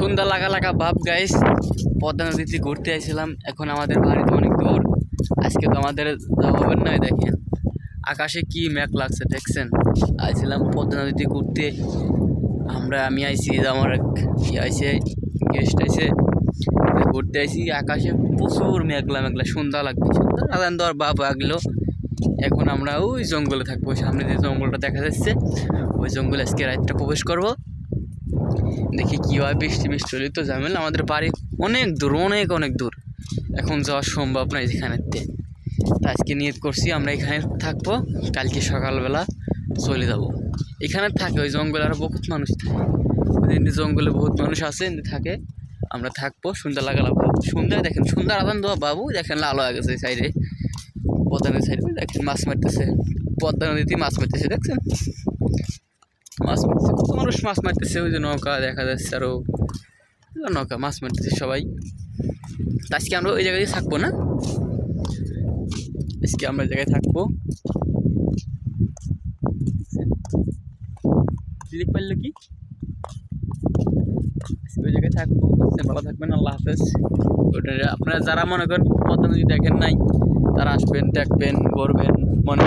সন্ধ্যা লাগা লাগা ভাব গাইস পদ্মা নদীতে ঘুরতে আইছিলাম। এখন আমাদের বাড়ি তো অনেক দূর। আজকে তো আমাদের যাওয়া হবে না দেখেন। আকাশে কি মেঘ লাগছে, দেখছেন? আইছিলাম পদ্মা নদীতে ঘুরতে। আমরা, আমি আইছি আমার এক ই আইছে গেস্ট আইছে। ঘুরতে আইছি, আকাশে প্রচুর মেঘলা মেঘলা, সন্ধ্যা লাগবে সন্ধ্যা আদান দেওয়ার বাপ আগলো এখন আমরা ওই জঙ্গলে থাকব। সামনে যে জঙ্গলটা দেখা যাচ্ছে, ওই জঙ্গলে আজকে রাতটা প্রবেশ করব। দেখি কী হয় বৃষ্টি বৃষ্টি হলে। তো ঝামেলা, আমাদের বাড়ি অনেক দূর, অনেক অনেক দূর। এখন যাওয়া সম্ভব নয় যেখানেতে তা আজকে নিয়ত করছি আমরা এখানে থাকব, কালকে সকালবেলা চলে যাব। এখানে থাকে ওই জঙ্গলে আরও বহুত মানুষ থাকে। জঙ্গলে বহুত মানুষ আছে থাকে। আমরা থাকব, সন্ধ্যা লাগালাম সন্ধ্যায় দেখেন সন্ধ্যার আদান দেওয়া, বাবু, দেখেন আলো হয়ে গেছে সাইডে পদ্মা নদীর সাইডে দেখেন, মাছ মারতেছে। পদ্মা নদীতে মাছ মারতেছে, দেখছেন? মাছ মারতেছে। কত মানুষ মাছ মারতেছে, ওই যে নৌকা দেখা যাচ্ছে আরও নৌকা, মাছ মারতেছে সবাই। আজকে আমরা ওই জায়গায় থাকব না? আজকে আমরা জায়গায় থাকব। ক্লিক পারল কি? ওই জায়গায় থাকব। ভালো থাকবেন, আল্লাহ হাফেজ। ওটা আপনারা যারা মনে করেন, পদ্মা যদি দেখেন নাই, তারা আসবেন, দেখবেন করবেন মনে